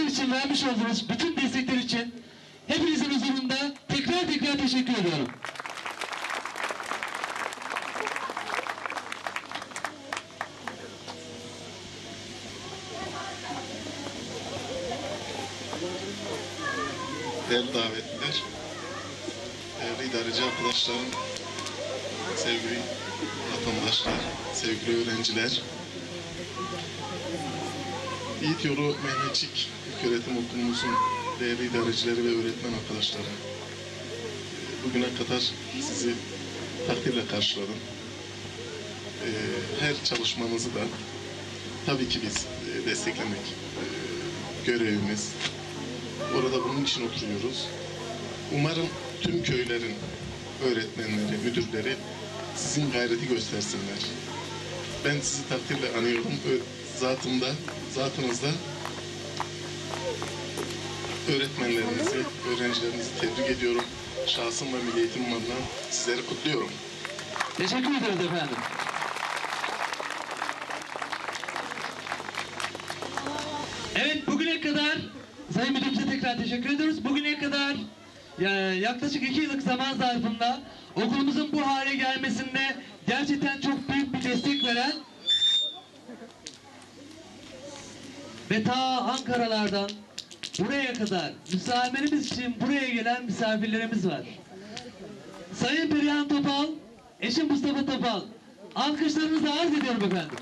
için vermiş olduğunuz bütün destekler için hepinizin huzurunda tekrar tekrar teşekkür ediyorum. değerli davetliler, değerli idareci arkadaşlarım, sevgili vatandaşlar, sevgili öğrenciler, Yiğit Yolu Mehmetçik İlköğretim Okulumuzun değerli idarecileri ve öğretmen arkadaşları, bugüne kadar sizi takdirle karşıladım. Ee, Her çalışmanızı da tabii ki biz e, desteklemek e, görevimiz, Orada bunun için oturuyoruz. Umarım tüm köylerin öğretmenleri, müdürleri sizin gayreti göstersinler. Ben sizi takdirle anıyorum. Zatımda, zatınızda öğretmenlerinizi, öğrencilerinizi tebrik ediyorum. Şahsım ve Milli Eğitim adına sizleri kutluyorum. Teşekkür ederiz efendim. Evet bugüne kadar Sayın Müdürümüze tekrar teşekkür ediyoruz. Bugüne kadar ya, yaklaşık iki yıllık zaman zarfında okulumuzun bu hale gelmesinde gerçekten çok büyük bir destek veren ve ta Ankara'lardan buraya kadar müsameremiz için buraya gelen misafirlerimiz var. Sayın Perihan Topal, eşim Mustafa Topal. Alkışlarınızı arz ediyorum efendim.